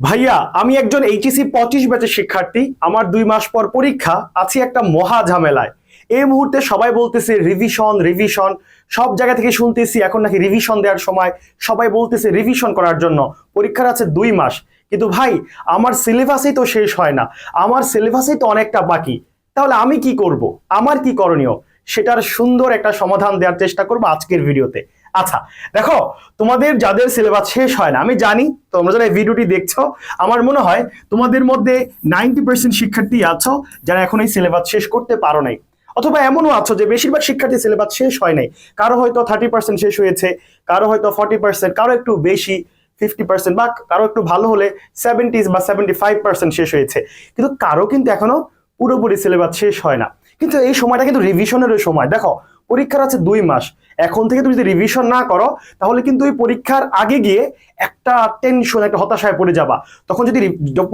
ভাইয়া, আমি একজন এইচএসি পঁচিশ ব্যাচের শিক্ষার্থী। আমার দুই মাস পর পরীক্ষা, আছি একটা মহা ঝামেলায়। এই মুহূর্তে সবাই বলতেছে রিভিশন রিভিশন সব জায়গা থেকে শুনতেছি, এখন নাকি রিভিশন দেওয়ার সময়। সবাই বলতেছে রিভিশন করার জন্য। পরীক্ষার আছে দুই মাস। কিন্তু ভাই, আমার সিলেবাসেই তো শেষ হয় না। আমার সিলেবাসেই তো অনেকটা বাকি। তাহলে আমি কি করব? আমার কি করণীয়? সেটার সুন্দর একটা সমাধান দেওয়ার চেষ্টা করব আজকের ভিডিওতে। আচ্ছা দেখো, তোমাদের যাদের সিলেবাস শেষ হয় না, আমি জানি, তোমরা যারা এই ভিডিওটি দেখছ, আমার মনে হয় তোমাদের মধ্যে নাইনটি পার্সেন্ট শিক্ষার্থী আছো যারা এখন এই সিলেবাস শেষ করতে পারো নাই। অথবা এমনও আছো যে বেশিরভাগ শিক্ষার্থী সিলেবাস শেষ হয় নাই। কারও হয়তো থার্টি পার্সেন্ট শেষ হয়েছে, কারও হয়তো ফর্টি পার্সেন্ট কারও একটু বেশি ফিফটি পার্সেন্ট বা কারও একটু ভালো হলে সেভেন্টিজ বা সেভেন্টি ফাইভ পার্সেন্ট শেষ হয়েছে। কিন্তু কারও কিন্তু এখনও পুরোপুরি সিলেবাস শেষ হয় না। কিন্তু এই সময়টা কিন্তু রিভিশনেরও সময়। দেখো পরীক্ষার আছে দুই মাস। এখন থেকে তুমি যদি রিভিশন না করো, তাহলে কিন্তু ওই পরীক্ষার আগে গিয়ে একটা টেনশন একটা হতাশায় পড়ে যাবা। তখন যদি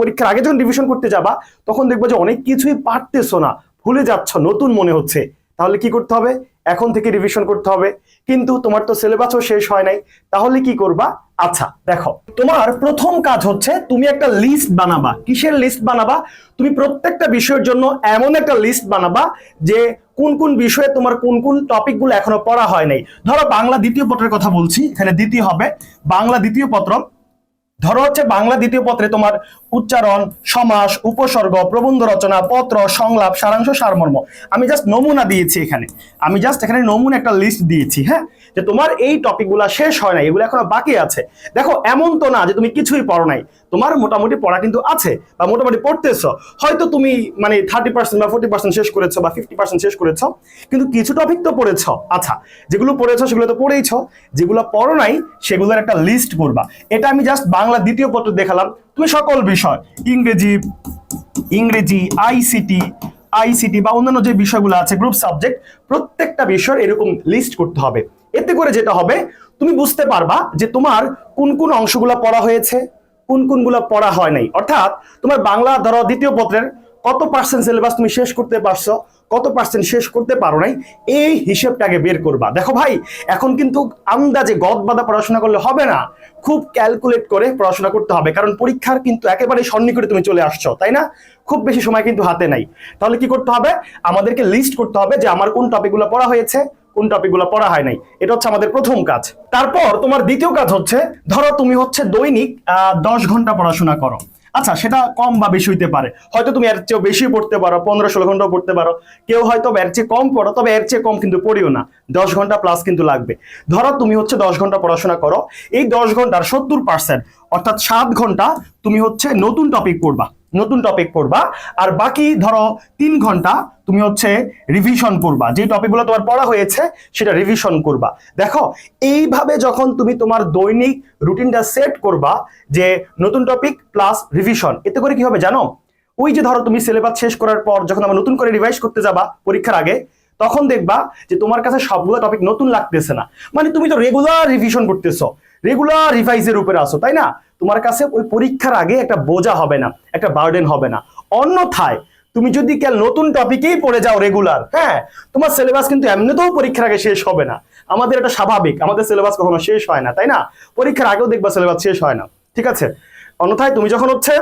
পরীক্ষার আগে যখন রিভিশন করতে যাবা, তখন দেখব যে অনেক কিছুই পারতেছো না, ভুলে যাচ্ছ, নতুন মনে হচ্ছে। তাহলে কি করতে হবে? এখন থেকে রিভিশন করতে হবে। কিন্তু তোমার তো সিলেবাসও শেষ হয় নাই। তাহলে কি করবা? আচ্ছা দেখো। তোমার প্রথম কাজ হচ্ছে তুমি একটা লিস্ট বানাবা। কিসের লিস্ট বানাবা? তুমি প্রত্যেকটা বিষয়ের জন্য এমন একটা লিস্ট বানাবা যে কোন কোন বিষয়ে তোমার কোন কোন টপিকগুলো এখনও পড়া হয় নাই। ধরো বাংলা দ্বিতীয় পত্রের কথা বলছি, এখানে দ্বিতীয় হবে। বাংলা দ্বিতীয় পত্র ধরো হচ্ছে বাংলা দ্বিতীয় পত্রে তোমার উচ্চারণ, সমাস, উপসর্গ, প্রবন্ধ রচনা, পত্র, সংলাপ, সারাংশ, সারমর্ম। আমি জাস্ট নমুনা দিয়েছি এখানে। আমি জাস্ট এখানে নমুনা একটা লিস্ট দিয়েছি হ্যাঁ? যে তোমার এই টপিকগুলো শেষ হয় না এগুলো এখনও বাকি আছে। দেখো, এমন তো না যে তুমি কিছুই পড়ো নাই। তোমার মোটামুটি পড়া কিন্তু আছে, বা মোটামুটি পড়তেছো। হয়তো তুমি মানে থার্টি পার্সেন্ট বা ফোর্টি পার্সেন্ট শেষ করেছ, বা ফিফটি পার্সেন্ট শেষ করেছ, কিন্তু কিছু টপিক তো পড়েছো। আচ্ছা যেগুলো পড়েছো, সেগুলো তো পড়েইছ। যেগুলো পড়ো নাই, সেগুলোর একটা লিস্ট করবা। এটা আমি জাস্ট বাংলা দ্বিতীয় পত্র দেখালাম। তুমি সকল বিষয়, ইংরেজি ইংরেজি আইসিটি আইসিটি বা অন্যান্য যে বিষয়গুলো আছে গ্রুপ সাবজেক্ট প্রত্যেকটা বিষয়ের এরকম লিস্ট করতে হবে। এতে করে যেটা হবে, তুমি বুঝতে পারবা যে তোমার কোন কোন অংশগুলো পড়া হয়েছে, কোন কোনগুলো পড়া হয় নাই। অর্থাৎ তোমার বাংলা ধরো দ্বিতীয় পত্রের কত পার্সেন্ট সিলেবাস তুমি শেষ করতে পারছ, কত পার্সেন্ট শেষ করতে পারো নাই, এই হিসেবটাকে বের করবা। দেখো ভাই, এখন কিন্তু আন্দাজে গদ বাদা পড়াশোনা করলে হবে না। খুব ক্যালকুলেট করে পড়াশোনা করতে হবে, কারণ পরীক্ষার কিন্তু একেবারে সন্নিকটে তুমি চলে আসছো, তাই না? খুব বেশি সময় কিন্তু হাতে নাই। তাহলে কি করতে হবে? আমাদেরকে লিস্ট করতে হবে যে আমার কোন টপিকগুলো পড়া হয়েছে, কোন টপিকগুলো পড়া হয় নাই। এটা হচ্ছে আমাদের প্রথম কাজ। তারপর তোমার দ্বিতীয় কাজ হচ্ছে, ধরো তুমি হচ্ছে দৈনিক দশ ঘণ্টা পড়াশোনা করো। আচ্ছা সেটা কম বা বেশি হইতে পারে। হয়তো তুমি এর চেয়েও বেশি পড়তে পারো, পনেরো ষোলো ঘন্টাও পড়তে পারো। কেউ হয়তো এর চেয়ে কম পড়ো, তবে এর চেয়ে কম কিন্তু পড়িও না। দশ ঘণ্টা প্লাস কিন্তু লাগবে। ধরো তুমি হচ্ছে দশ ঘণ্টা পড়াশোনা করো, এই দশ ঘণ্টার সত্তর পার্সেন্ট অর্থাৎ সাত ঘণ্টা তুমি হচ্ছে নতুন টপিক পড়বা। নতুন টপিক পড়বা। আর বাকি ধরো তিন ঘণ্টা তুমি হচ্ছে রিভিশন করবা যে টপিকগুলো তোমার পড়া হয়েছে, সেটা রিভিশন করবা। দেখো, এইভাবে যখন তুমি তোমার দৈনিক রুটিনটা সেট করবা, যে নতুন টপিক প্লাস রিভিশন এতে করে কি হবে জানো? ওই যে ধরো তুমি সিলেবাস শেষ করার পর যখন আবার নতুন করে রিভাইজ করতে যাবা পরীক্ষার আগে, তখন দেখবা যে তোমার কাছে সবগুলো টপিক নতুন লাগতেছে না। মানে তুমি তো রেগুলার রিভিশন করতেছো। রেগুলার রিভাইজের উপরে আসো, তাই না? তোমার কাছে ওই পরীক্ষার আগে একটা বোঝা হবে না, একটা বার্ডেন হবে না। অন্যথায়, তুমি যদি কেন নতুন টপিকেই পড়ে যাও রেগুলার হ্যাঁ? তোমার সিলেবাস কিন্তু এমনিতেও পরীক্ষার আগে শেষ হবে না। আমাদের এটা স্বাভাবিক, আমাদের সিলেবাস কখনো শেষ হয় না, তাই না? পরীক্ষার আগেও দেখবা সিলেবাস শেষ হয় না, ঠিক আছে? অন্যথায়, তুমি যখন হচ্ছে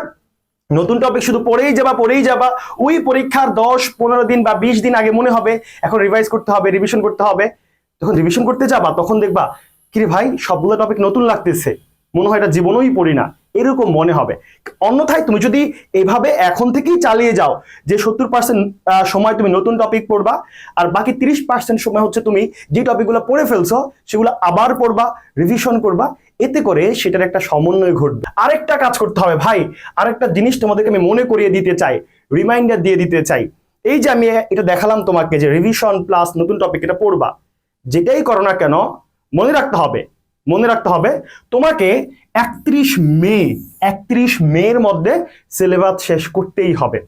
নতুন টপিক শুধু পড়েই যাবা পড়েই যাবা, ওই পরীক্ষার দশ, পনেরো দিন বা বিশ দিন আগে মনে হবে, এখন রিভাইজ করতে হবে রিভিশন করতে হবে। যখন রিভিশন করতে যাবা, তখন দেখবা কিরে ভাই, সবগুলো টপিক নতুন লাগতেছে। মনে হয় এটা জীবনেই পড়ি না। এরকম মনে হবে। অন্যথায় তুমি যদি এইভাবে এখন থেকেই চালিয়ে যাও যে সত্তর পার্সেন্ট সময় তুমি নতুন টপিক পড়বা, আর বাকি তিরিশ পার্সেন্ট সময় হচ্ছে তুমি যে টপিকগুলো পড়ে ফেলছো, সেগুলো আবার পড়বা রিভিশন করবা, এতে করে সেটার একটা সমন্বয় ঘটবে। আরেকটা কাজ করতে হবে ভাই, আরেকটা জিনিস তোমাদেরকে আমি মনে করিয়ে দিতে চাই রিমাইন্ডার দিয়ে দিতে চাই। এই যে আমি এটা দেখালাম তোমাকে যে রিভিশন প্লাস নতুন টপিক এটা পড়বা। যেটাই করো না কেন মনে রাখতে হবে, মনে রাখতে হবে তোমাকে একত্রিশ মে, একত্রিশ মের মধ্যে সিলেবাস শেষ করতেই হবে।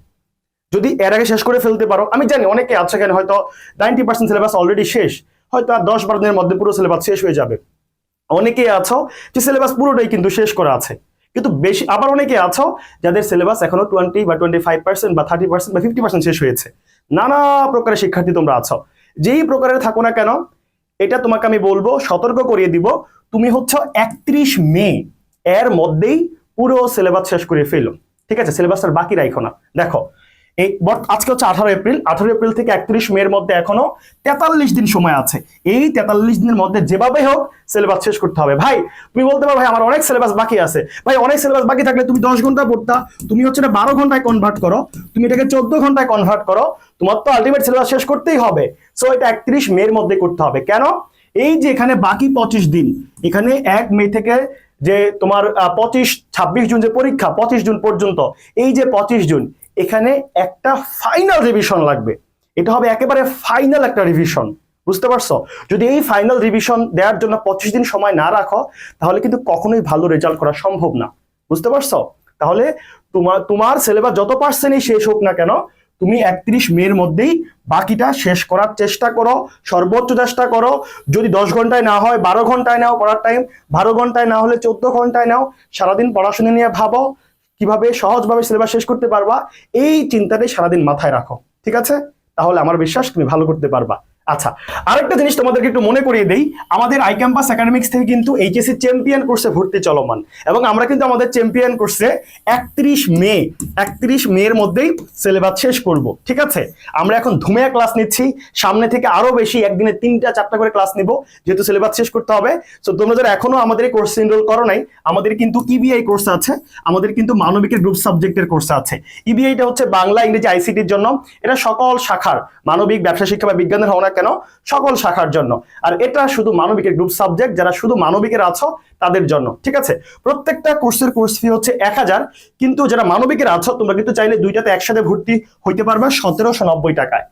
যদি এর আগে শেষ করে ফেলতে পারো, আমি জানি অনেকে আছে কেন হয়তো নাইনটি পার্সেন্ট সিলেবাস অলরেডি শেষ, হয়তো আর দশ বারো দিনের মধ্যে পুরো সিলেবাস শেষ হয়ে যাবে। অনেকে আছো যে সিলেবাস পুরোটাই কিন্তু শেষ করা আছে, কিন্তু বেশি, আবার অনেকে আছো যাদের সিলেবাস এখনও টোয়েন্টি বা টোয়েন্টি ফাইভ পার্সেন্ট বা থার্টি পার্সেন্ট বা ফিফটি পার্সেন্ট শেষ হয়েছে। নানা প্রকারের শিক্ষার্থী তোমরা আছো, যেই প্রকারের থাকো না কেন এটা তোমাকে আমি বলব, সতর্ক করিয়ে দিব। তুমি হচ্ছে একত্রিশ মে, এর মধ্যেই পুরো সিলেবাস শেষ করে ফেলো। ঠিক আছে? সিলেবাসটার বাকি রাখো না। দেখো এই আজকে হচ্ছে আঠারো এপ্রিল। আঠারো এপ্রিল থেকে একত্রিশ মে এর মধ্যে এখনও তেতাল্লিশ দিন সময় আছে। এই তেতাল্লিশ দিনের মধ্যে যেভাবে হোক সিলেবাস শেষ করতে হবে। ভাই, তুমি বলতে পারো, ভাই, আমার অনেক সিলেবাস বাকি আছে। ভাই, অনেক সিলেবাস বাকি থাকলে তুমি দশ ঘণ্টা পড়তা। তুমি হচ্ছে না বারো ঘন্টায় কনভার্ট করো। তুমি এটাকে চোদ্দ ঘন্টায় কনভার্ট করো। তোমার তো আলটিমেট সিলেবাস শেষ করতেই হবে। সো এটা একত্রিশ মে এর মধ্যে করতে হবে। কেন? এই যে এখানে বাকি পঁচিশ দিন, এখানে এক মে থেকে যে তোমার পঁচিশ, ছাব্বিশ জুন যে পরীক্ষা, পঁচিশ জুন পর্যন্ত, এই যে পঁচিশ জুন এখানে একটা ফাইনাল রিভিশন লাগবে। এটা হবে একেবারে ফাইনাল একটা রিভিশন বুঝতে পারছ? যদি এই ফাইনাল রিভিশন দেওয়ার জন্য পঁচিশ দিন সময় না রাখো, তাহলে কিন্তু কখনোই ভালো রেজাল্ট করা সম্ভব না, বুঝতে পারছ? তাহলে তোমার তোমার সিলেবাস যত পার্সেন্টই শেষ হোক না কেন, তুমি একত্রিশ মের মধ্যেই বাকিটা শেষ করার চেষ্টা করো, সর্বোচ্চ চেষ্টা করো। যদি দশ ঘন্টায় না হয়, বারো ঘন্টায় নাও পড়ার টাইম বারো ঘন্টায় না হলে চোদ্দ ঘন্টায় নাও, সারাদিন পড়াশোনা নিয়ে ভাবো। কীভাবে সহজভাবে সিলেবাস শেষ করতে পারবা, এই চিন্তাটাই সারাদিন মাথায় রাখো, ঠিক আছে? তাহলে আমার বিশ্বাস তুমি ভালো করতে পারবা। আচ্ছা আরেকটা জিনিস তোমাদেরকে একটু মনে করিয়ে দেই। আমাদের আই ক্যাম্পাস একাডেমিক্স থেকে কিন্তু এইচএসসি চ্যাম্পিয়ন কোর্সে ভর্তি চলমান এবং আমরা কিন্তু আমাদের চ্যাম্পিয়ন কোর্সে একত্রিশ মে একত্রিশ মে এর মধ্যেই সিলেবাস শেষ করব, ঠিক আছে? আমরা এখন ধুমিয়া ক্লাস নিচ্ছি, সামনে থেকে আরও বেশি, একদিনে তিনটা, চারটা করে ক্লাস নিব, যেহেতু সিলেবাস শেষ করতে হবে। তো তোমরা যারা এখনও আমাদের এই কোর্সে এনরোল করো নাই, আমাদের কিন্তু ইবিআই কোর্স আছে, আমাদের কিন্তু মানবিকের গ্রুপ সাবজেক্টের কোর্স আছে। ইবিআইটা হচ্ছে বাংলা, ইংরেজি আইসিটির জন্য। এটা সকল শাখার মানবিক, ব্যবসা, শিক্ষা বা বিজ্ঞানের হও না কেন? সকল শাখার জন্য। আর এটা শুধু মানবিকের গ্রুপ সাবজেক্ট যারা শুধু মানবিকের আছো, তাদের জন্য, ঠিক আছে? প্রত্যেকটা কোর্সের কোর্স ফি হচ্ছে এক হাজার, কিন্তু যারা মানবিকের আছো, তোমরা কিন্তু চাইলে দুইটাতে একসাথে ভর্তি হইতে পারবে সতেরোশো নব্বই টাকায়।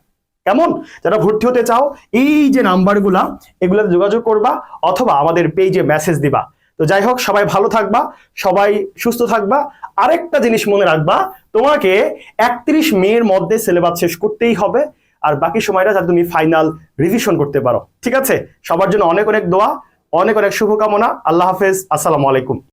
কেমন? যারা ভর্তি হতে চাও, এই যে নাম্বারগুলা এগুলোতে যোগাযোগ করবা, অথবা আমাদের পেজে মেসেজ দিবা। তো যাই হোক, সবাই ভালো থাকবা, সবাই সুস্থ থাকবা। আরেকটা জিনিস মনে রাখবা, তোমাকে একত্রিশ মেয়ের মধ্যে সিলেবাস শেষ করতেই হবে। আর বাকি সময়টা যাতে তুমি ফাইনাল রিভিশন করতে পারো। ঠিক আছে? সবার জন্য অনেক অনেক দোয়া, অনেক অনেক শুভকামনা। আল্লাহ হাফেজ। আসসালামু আলাইকুম।